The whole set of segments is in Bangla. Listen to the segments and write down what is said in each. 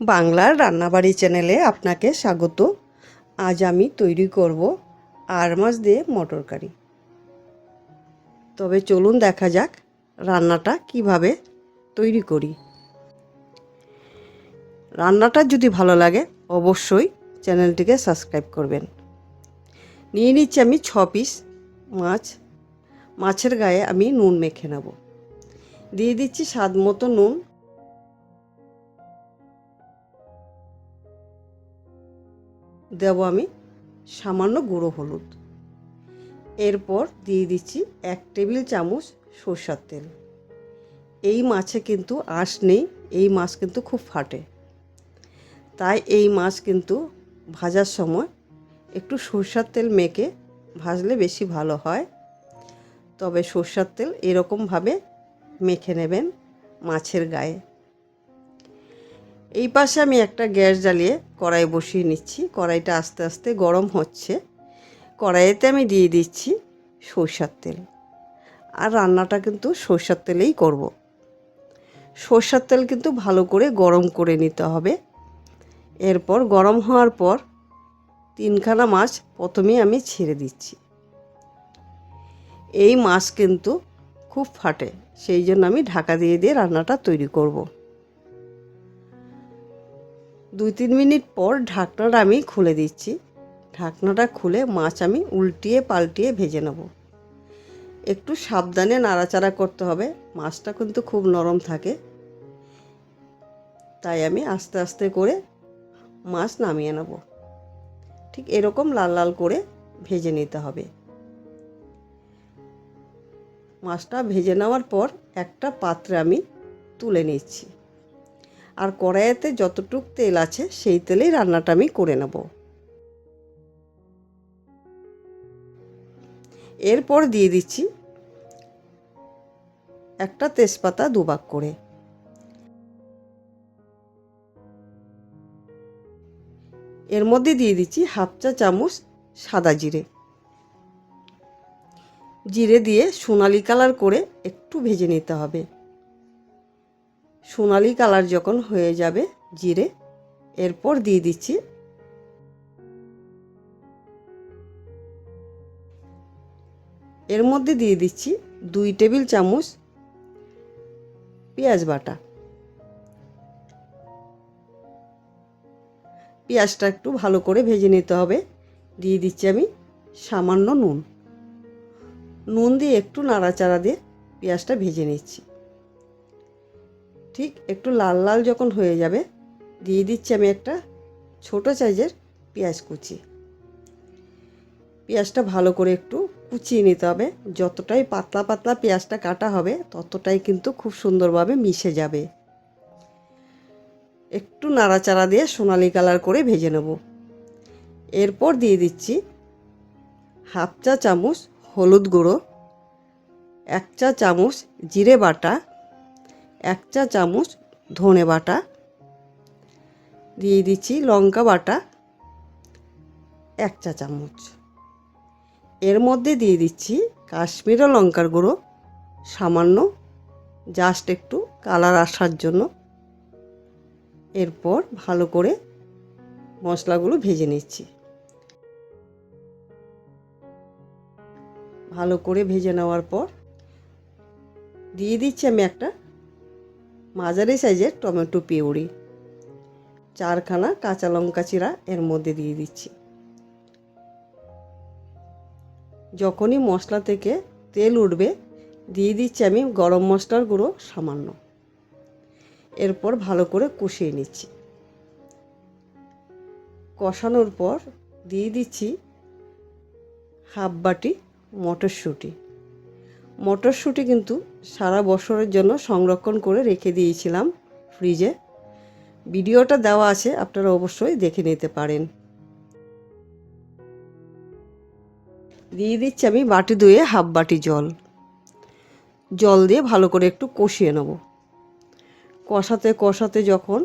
বাংলার রান্নাবাড়ি চ্যানেলে আপনাকে স্বাগত। আজ আমি তৈরি করব আর মাছ দিয়ে মটর কারি। তবে চলুন দেখা যাক রান্নাটা কীভাবে তৈরি করি। রান্নাটা যদি ভালো লাগে, অবশ্যই চ্যানেলটিকে সাবস্ক্রাইব করবেন। নিয়ে নিচ্ছি আমি ছ পিস মাছ। মাছের গায়ে আমি নুন মেখে নেব। দিয়ে দিচ্ছি স্বাদ মতো নুন। দেব আমি সামান্য গুঁড়ো হলুদ। এরপর দিয়ে দিচ্ছি এক টেবিল চামচ সর্ষার তেল। এই মাছে কিন্তু আঁশ নেই, এই মাছ কিন্তু খুব ফাটে। তাই এই মাছ কিন্তু ভাজার সময় একটু সর্ষার তেল মেখে ভাজলে বেশি ভালো হয়। তবে সর্ষার তেল এরকমভাবে মেখে নেবেন মাছের গায়ে। এই পাশে আমি একটা গ্যাস জ্বালিয়ে কড়াই বসিয়ে নিচ্ছি। কড়াইটা আস্তে আস্তে গরম হচ্ছে। কড়াইতে আমি দিয়ে দিচ্ছি সর্ষার তেল। আর রান্নাটা কিন্তু সর্ষার তেলেই করব। সর্ষার তেল কিন্তু ভালো করে গরম করে নিতে হবে। এরপর গরম হওয়ার পর তিনখানা মাছ প্রথমেই আমি ছেড়ে দিচ্ছি। এই মাছ কিন্তু খুব ফাটে, সেই জন্য আমি ঢাকা দিয়ে দিয়ে রান্নাটা তৈরি করব। দুই তিন মিনিট পর ঢাকনাটা আমি খুলে দিচ্ছি। ঢাকনাটা খুলে মাছ আমি উল্টিয়ে পাল্টিয়ে ভেজে নেব। একটু সাবধানে নাড়াচাড়া করতে হবে, মাছটা কিন্তু খুব নরম থাকে। তাই আমি আস্তে আস্তে করে মাছ নামিয়ে নেব। ঠিক এরকম লাল লাল করে ভেজে নিতে হবে। মাছটা ভেজে নেওয়ার পর একটা পাত্রে আমি তুলে নিচ্ছি। আর কড়াইতে যতটুক তেল আছে সেই তেলেই রান্নাটা আমি করে নেব। এরপর দিয়ে দিচ্ছি একটা তেজপাতা দুবাক করে। এর মধ্যে দিয়ে দিচ্ছি হাফ চা চামচ সাদা জিরে। জিরে দিয়ে সোনালি কালার করে একটু ভেজে নিতে হবে। সোনালি কালার যখন হয়ে যাবে জিরে, এরপর দিয়ে দিচ্ছি এর মধ্যে দিয়ে দিচ্ছি দুই টেবিল চামচ পেঁয়াজ বাটা। পেঁয়াজটা একটু ভালো করে ভেজে নিতে হবে। দিয়ে দিচ্ছি আমি সামান্য নুন। নুন দিয়ে একটু নাড়াচাড়া দিয়ে পেঁয়াজটা ভেজে নিচ্ছি। ঠিক একটু লাল লাল যখন হয়ে যাবে, দিয়ে দিচ্ছি আমি একটা ছোট সাইজের পেঁয়াজ কুচি। পেঁয়াজটা ভালো করে একটু কুচিয়ে নিতে হবে। যতটাই পাতলা পাতলা পেঁয়াজটা কাটা হবে, ততটাই কিন্তু খুব সুন্দরভাবে মিশে যাবে। একটু নাড়াচাড়া দিয়ে সোনালি কালার করে ভেজে নেব। এরপর দিয়ে দিচ্ছি হাফ চা চামচ হলুদ গুঁড়ো, এক চা চামচ জিরে বাটা এক চা চামচ ধনে বাটা। দিয়ে দিচ্ছি লঙ্কা বাটা, এক চা চামচ। এর মধ্যে দিয়ে দিচ্ছি কাশ্মীরি লঙ্কার গুঁড়ো, সামান্য জাস্ট একটু কালার আসার জন্য। এরপর ভালো করে মশলাগুলো ভেজে নিচ্ছি। ভালো করে ভেজে নেওয়ার পর দিয়ে দিচ্ছি আমি একটা মাঝারি সাইজের টমেটো পিউরি। চারখানা কাঁচা লঙ্কা চিরা এর মধ্যে দিয়ে দিচ্ছি। যখনই মশলা থেকে তেল উঠবে, দিয়ে দিচ্ছি আমি গরম মশলার গুঁড়ো সামান্য। এরপর ভালো করে কষিয়ে নিচ্ছি। কষানোর পর দিয়ে দিচ্ছি হাফ বাটি মটরশুঁটি। মটরশুঁটি কিন্তু সারা বছরের জন্য সংরক্ষণ করে রেখে দিয়েছিলাম ফ্রিজে। ভিডিওটা দেওয়া আছে, আপনারা অবশ্যই দেখে নিতে পারেন। দিয়ে দিচ্ছি আমি বাটি ধুয়ে হাফ বাটি জল। জল দিয়ে ভালো করে একটু কষিয়ে নেব। কষাতে কষাতে যখন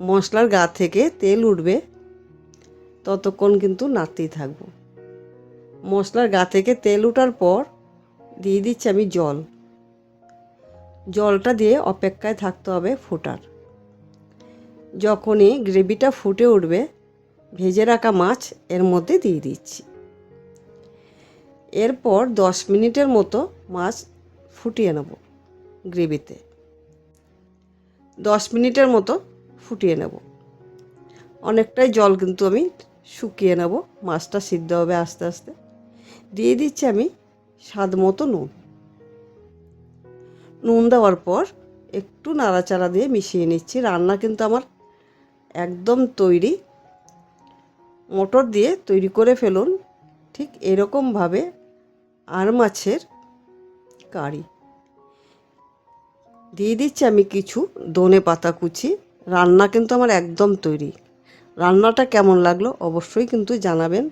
মশলার গা থেকে তেল উঠবে, ততক্ষণ কিন্তু নাড়তেই থাকব। মশলার গা থেকে তেল ওঠার পর দিয়ে দিচ্ছি আমি জল। জলটা দিয়ে অপেক্ষায় থাকতে হবে ফোটার। যখনই গ্রেভিটা ফুটে উঠবে, ভেজে রাখা মাছ এর মধ্যে দিয়ে দিচ্ছি। এরপর দশ মিনিটের মতো মাছ ফুটিয়ে নেব গ্রেভিতে। দশ মিনিটের মতো ফুটিয়ে নেব। অনেকটাই জল কিন্তু আমি শুকিয়ে নেব, মাছটা সিদ্ধ হবে আস্তে আস্তে। দিয়ে দিচ্ছি আমি স্বাদ মতো নুন। নুন দেওয়ার পর একটু নাড়াচাড়া দিয়ে মিশিয়ে নিচ্ছি। রান্না কিন্তু আমার একদম তৈরি। মটর দিয়ে তৈরি করে ফেলুন। ঠিক এরকমভাবে আর মাছের কারি। দিয়ে দিচ্ছি আমি কিছু দনে পাতা কুচি। রান্না কিন্তু আমার একদম তৈরি। রান্নাটা কেমন লাগল অবশ্যই কিন্তু জানাবেন।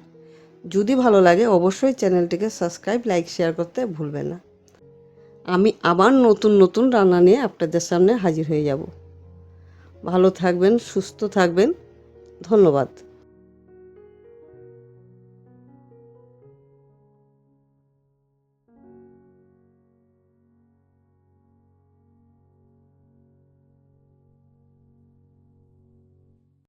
যদি ভালো লাগে অবশ্যই চ্যানেলটিকে সাবস্ক্রাইব, লাইক, শেয়ার করতে ভুলবে না। আমি আবার নতুন নতুন রান্না নিয়ে আপনাদের সামনে হাজির হয়ে যাব। ভালো থাকবেন, সুস্থ থাকবেন। ধন্যবাদ।